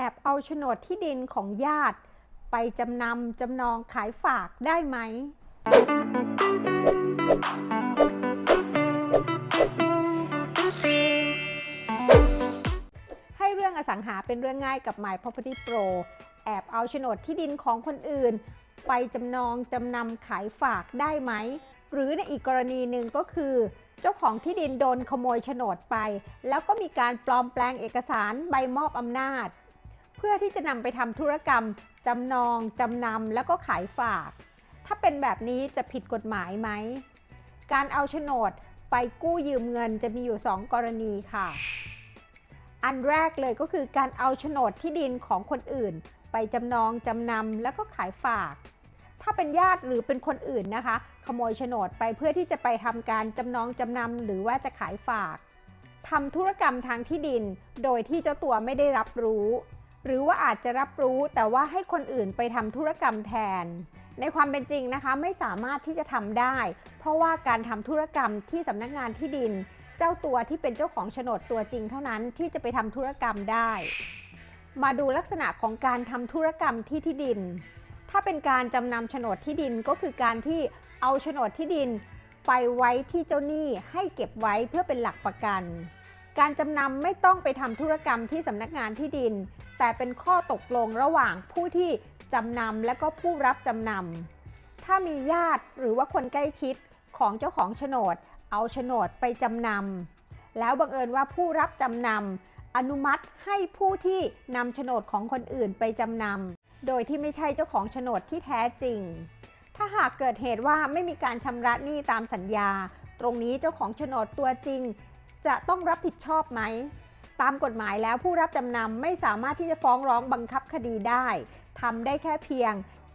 แอบเอาโฉนดที่ดินของญาติ ไปจำนำจำนองขายฝากได้ไหม ให้เรื่องอสังหาเป็นเรื่องง่ายกับ My Property Pro แอบเอาโฉนดที่ดินของคนอื่น ไปจำนองจำนำขายฝากได้ไหม หรือในอีกกรณีหนึ่งก็คือเจ้าของที่ดินโดนขโมยโฉนดไป แล้วก็มีการปลอมแปลงเอกสารใบมอบอำนาจ เพื่อที่จะนำไปทำธุรกรรมจำนองจำนำแล้วก็ขายฝาก ถ้าเป็นแบบนี้จะผิดกฎหมายไหม การเอาโฉนดไปกู้ยืมเงินจะมีอยู่ 2 กรณีค่ะ อันแรกเลยก็คือการเอาโฉนดที่ดินของคนอื่น ไปจำนองจำนำแล้วก็ขายฝาก ถ้าเป็นญาติหรือเป็นคนอื่นนะคะ ขโมยโฉนดไปเพื่อที่จะไปทำการจำนองจำนำหรือว่าจะขายฝากทำธุรกรรมทางที่ดิน โดยที่เจ้าตัวไม่ได้รับรู้ หรือว่าอาจจะรับรู้แต่ว่าให้คนอื่นไปทำธุรกรรมแทน ในความเป็นจริงนะคะไม่สามารถที่จะทำได้ เพราะว่าการทำธุรกรรมที่สำนักงานที่ดิน เจ้าตัวที่เป็นเจ้าของโฉนดตัวจริงเท่านั้นที่จะไปทำธุรกรรมได้ มาดูลักษณะของการทำธุรกรรมที่ที่ดิน ถ้าเป็นการจำนำโฉนดที่ดินก็คือการที่เอาโฉนดที่ดิน ไปไว้ที่เจ้าหนี้ให้เก็บไว้เพื่อเป็นหลักประกัน การจำนำไม่ต้องไปทำธุรกรรมที่สำนักงานที่ดิน แต่เป็นข้อตกลงระหว่างผู้ที่จำนำและก็ผู้รับจำนำ ถ้ามีญาติหรือว่าคนใกล้ชิดของเจ้าของโฉนด เอาโฉนดไปจำนำ แล้วบังเอิญว่าผู้รับจำนำอนุมัติให้ผู้ที่นำโฉนดของคนอื่นไปจำนำ โดยที่ไม่ใช่เจ้าของโฉนดที่แท้จริง ถ้าหากเกิดเหตุว่าไม่มีการชำระหนี้ตามสัญญา ตรงนี้เจ้าของโฉนดตัวจริง จะต้องรับผิดชอบไหม ตามกฎหมายแล้วผู้รับจำนำไม่สามารถที่จะฟ้องร้องบังคับคดีได้ทำได้แค่เพียง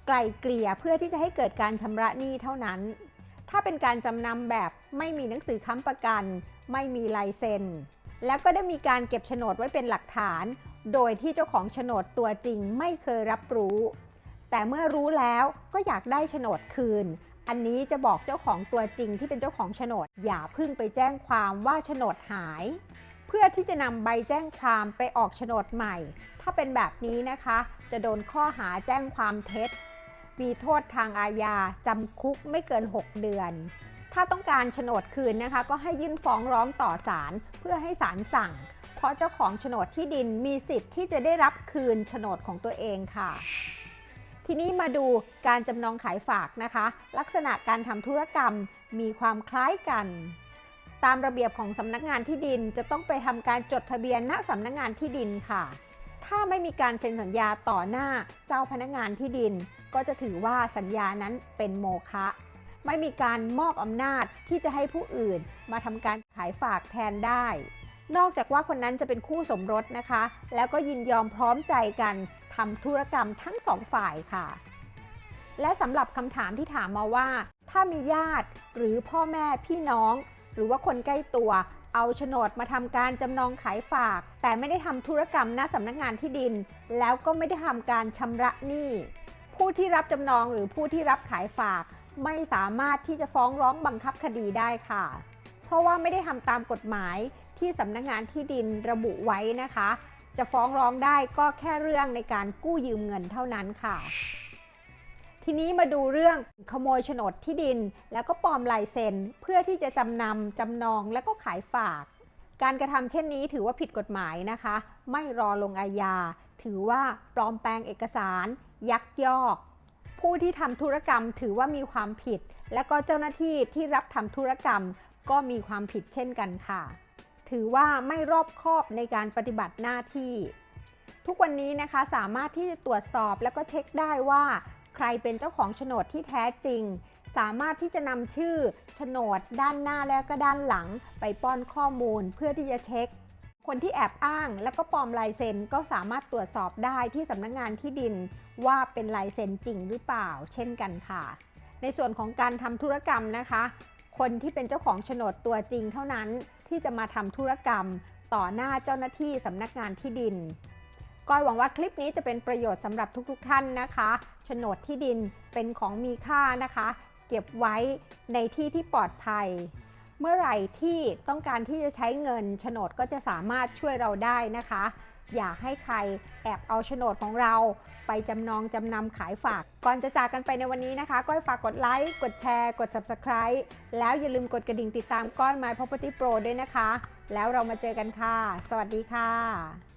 ไกลเกลี่ยเพื่อที่จะให้เกิดการชำระหนี้เท่านั้น ถ้าเป็นการจำนำแบบไม่มีหนังสือค้ำประกัน ไม่มีลายเซ็น แล้วก็ได้มีการเก็บโฉนดไว้เป็นหลักฐาน โดยที่เจ้าของโฉนดตัวจริงไม่เคยรับรู้ แต่เมื่อรู้แล้วก็อยากได้โฉนดคืน อันนี้จะบอกเจ้าของตัวจริงที่เป็นเจ้าของโฉนด อย่าพึ่งไปแจ้งความว่าโฉนดหาย เพื่อที่จะนำใบแจ้งความไปออกโฉนดใหม่ ถ้าเป็นแบบนี้นะคะ จะโดนข้อหาแจ้งความเท็จ มีโทษทางอาญาจำคุกไม่เกิน 6 เดือน ถ้าต้องการโฉนดคืนนะคะ ก็ให้ยื่นฟ้องร้องต่อศาลเพื่อให้ศาลสั่ง เพราะเจ้าของโฉนดที่ดินมีสิทธิ์ที่จะได้รับคืนโฉนดของตัวเองค่ะ ทีนี้มาดูการจำนองขายฝากนะคะ ลักษณะการทำธุรกรรมมีความคล้ายกัน ตามระเบียบของสำนักงานที่ดินจะต้องไปทำการจดทะเบียนณสำนักงานที่ดินค่ะ ถ้าไม่มีการเซ็นสัญญาต่อหน้าเจ้าพนักงานที่ดิน ก็จะถือว่าสัญญานั้นเป็นโมฆะไม่มีการมอบอำนาจที่จะให้ผู้อื่นมาทำการขายฝากแทนได้ นอกจากว่าคนนั้นจะเป็นคู่สมรสนะคะ แล้วก็ยินยอมพร้อมใจกันทำธุรกรรมทั้งสองฝ่ายค่ะ และสำหรับคำถามที่ถามมาว่า ถ้ามีญาติหรือพ่อแม่พี่น้อง หรือว่าคนใกล้ตัว เอาโฉนดมาทำการจำนองขายฝาก แต่ไม่ได้ทำธุรกรรมณสำนักงานที่ดิน แล้วก็ไม่ได้ทำการชำระหนี้ผู้ที่รับจำนองหรือผู้ที่รับขายฝาก ไม่สามารถที่จะฟ้องร้องบังคับคดีได้ค่ะ ราะว่าไม่ได้ทำตามกฎหมายที่สำนักงานที่ดินระบุไว้นะคะ จะฟ้องร้องได้ก็แค่เรื่องในการกู้ยืมเงินเท่านั้นค่ะ ทีนี้มาดูเรื่องขโมยโฉนดที่ดิน แล้วก็ปลอมลายเซ็นเพื่อที่จะจำนำจำนองและก็ขายฝาก การกระทำเช่นนี้ถือว่าผิดกฎหมายนะคะ ไม่รอลงอาญาถือว่าปลอมแปลงเอกสาร ยักยอกผู้ที่ทำธุรกรรมถือว่ามีความผิด และก็เจ้าหน้าที่ที่รับทำธุรกรรม ก็มีความผิดเช่นกันค่ะ ถือว่าไม่รอบคอบในการปฏิบัติหน้าที่ ทุกวันนี้นะคะสามารถที่จะตรวจสอบแล้วก็เช็คได้ว่า ใครเป็นเจ้าของโฉนดที่แท้จริง สามารถที่จะนำชื่อโฉนดด้านหน้าและก็ด้านหลัง ไปป้อนข้อมูลเพื่อที่จะเช็คคนที่แอบอ้างแล้วก็ปลอมลายเซ็นก็สามารถตรวจสอบได้ที่สำนักงงานที่ดินว่าเป็นลายเซ็นจริงหรือเปล่า เช่นกันค่ะ ในส่วนของการทำธุรกรรมนะคะ คนที่เป็นเจ้าของโฉนดตัวจริงเท่านั้นที่จะมาทำธุรกรรมต่อหน้าเจ้าหน้าที่สำนักงานที่ดินก้อยหวังว่าคลิปนี้จะเป็นประโยชน์สำหรับทุกๆทท่านนะคะโฉนดที่ดินเป็นของมีค่านะคะ เก็บไว้ในที่ที่ปลอดภัย เมื่อไหร่ที่ต้องการที่จะใช้เงินโฉนดก็จะสามารถช่วยเราได้นะคะ อย่าให้ใครแอบเอาโฉนดของเราไปจำนองจำนำขายฝาก ก่อนจะจากกันไปในวันนี้นะคะก้อยฝากกดไลค์กดแชร์ กด Subscribe แล้วอย่าลืมกดกระดิ่งติดตามก้อย My Property Pro ด้วยนะคะ แล้วเรามาเจอกันค่ะ สวัสดีค่ะ